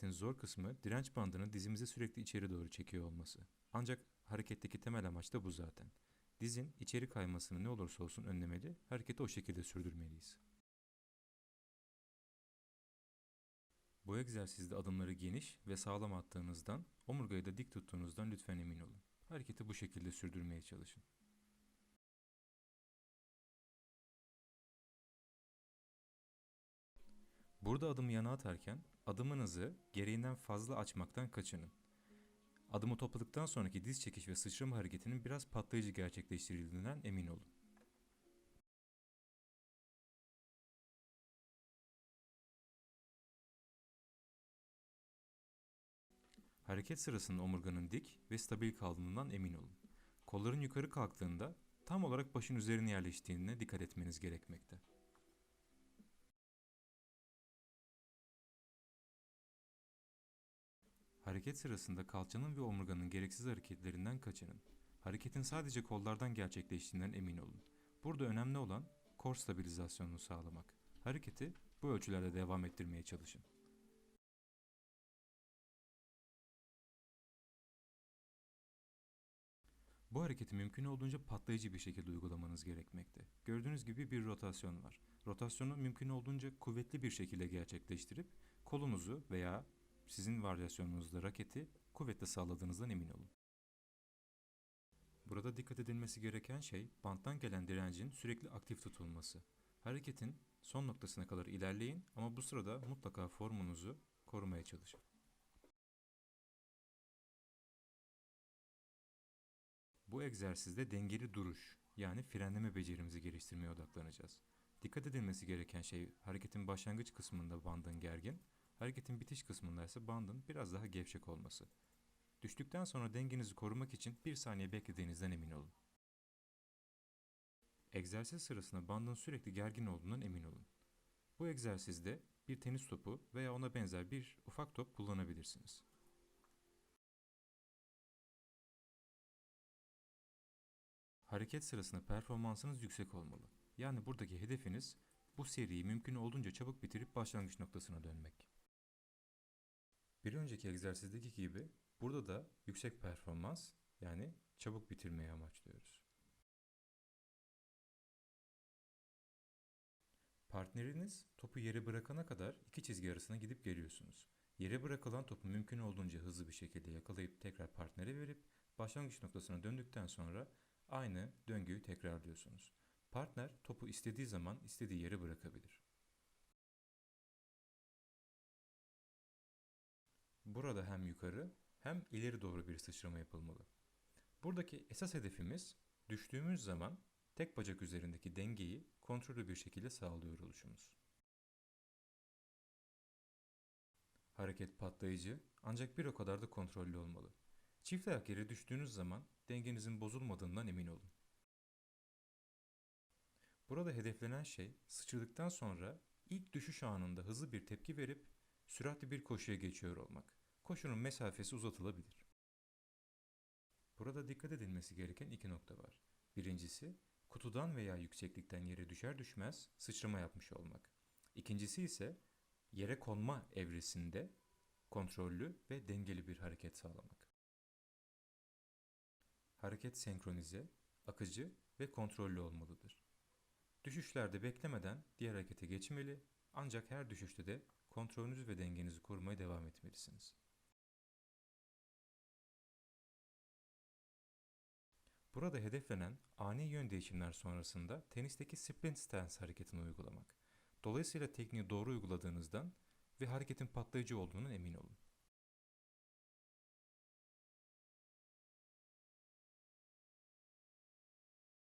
hareketin zor kısmı direnç bandını dizimizi sürekli içeri doğru çekiyor olması. Ancak hareketteki temel amaç da bu zaten. Dizin içeri kaymasını ne olursa olsun önlemeli, hareketi o şekilde sürdürmeliyiz. Bu egzersizde adımları geniş ve sağlam attığınızdan, omurgayı da dik tuttuğunuzdan lütfen emin olun. Hareketi bu şekilde sürdürmeye çalışın. Burada adımı yana atarken adımınızı gereğinden fazla açmaktan kaçının. Adımı topladıktan sonraki diz çekiş ve sıçrama hareketinin biraz patlayıcı gerçekleştirildiğinden emin olun. Hareket sırasında omurganın dik ve stabil kaldığından emin olun. Kolların yukarı kalktığında tam olarak başın üzerine yerleştiğine dikkat etmeniz gerekmekte. Hareket sırasında kalçanın ve omurganın gereksiz hareketlerinden kaçının. Hareketin sadece kollardan gerçekleştiğinden emin olun. Burada önemli olan kor stabilizasyonunu sağlamak. Hareketi bu ölçülerde devam ettirmeye çalışın. Bu hareketi mümkün olduğunca patlayıcı bir şekilde uygulamanız gerekmekte. Gördüğünüz gibi bir rotasyon var. Rotasyonu mümkün olduğunca kuvvetli bir şekilde gerçekleştirip kolunuzu veya sizin varyasyonunuzda raketi kuvvetle sağladığınızdan emin olun. Burada dikkat edilmesi gereken şey banttan gelen direncin sürekli aktif tutulması. Hareketin son noktasına kadar ilerleyin ama bu sırada mutlaka formunuzu korumaya çalışın. Bu egzersizde dengeli duruş yani frenleme becerimizi geliştirmeye odaklanacağız. Dikkat edilmesi gereken şey hareketin başlangıç kısmında bandın gergin, hareketin bitiş kısmında ise bandın biraz daha gevşek olması. Düştükten sonra dengenizi korumak için bir saniye beklediğinizden emin olun. Egzersiz sırasında bandın sürekli gergin olduğundan emin olun. Bu egzersizde bir tenis topu veya ona benzer bir ufak top kullanabilirsiniz. Hareket sırasında performansınız yüksek olmalı. Yani buradaki hedefiniz bu seriyi mümkün olduğunca çabuk bitirip başlangıç noktasına dönmek. Bir önceki egzersizdeki gibi burada da yüksek performans yani çabuk bitirmeyi amaçlıyoruz. Partneriniz topu yere bırakana kadar iki çizgi arasına gidip geliyorsunuz. Yere bırakılan topu mümkün olduğunca hızlı bir şekilde yakalayıp tekrar partnere verip başlangıç noktasına döndükten sonra aynı döngüyü tekrarlıyorsunuz. Partner topu istediği zaman istediği yere bırakabilir. Burada hem yukarı hem ileri doğru bir sıçrama yapılmalı. Buradaki esas hedefimiz düştüğümüz zaman tek bacak üzerindeki dengeyi kontrollü bir şekilde sağlıyor oluşumuz. Hareket patlayıcı ancak bir o kadar da kontrollü olmalı. Çift ayak yere düştüğünüz zaman dengenizin bozulmadığından emin olun. Burada hedeflenen şey sıçradıktan sonra ilk düşüş anında hızlı bir tepki verip süratli bir koşuya geçiyor olmak. Koşunun mesafesi uzatılabilir. Burada dikkat edilmesi gereken iki nokta var. Birincisi, kutudan veya yükseklikten yere düşer düşmez sıçrama yapmış olmak. İkincisi ise yere konma evresinde kontrollü ve dengeli bir hareket sağlamak. Hareket senkronize, akıcı ve kontrollü olmalıdır. Düşüşlerde beklemeden diğer harekete geçmeli ancak her düşüşte de kontrolünüzü ve dengenizi korumaya devam etmelisiniz. Burada hedeflenen ani yön değişimler sonrasında tenisteki sprint stance hareketini uygulamak. Dolayısıyla tekniği doğru uyguladığınızdan ve hareketin patlayıcı olduğunun emin olun.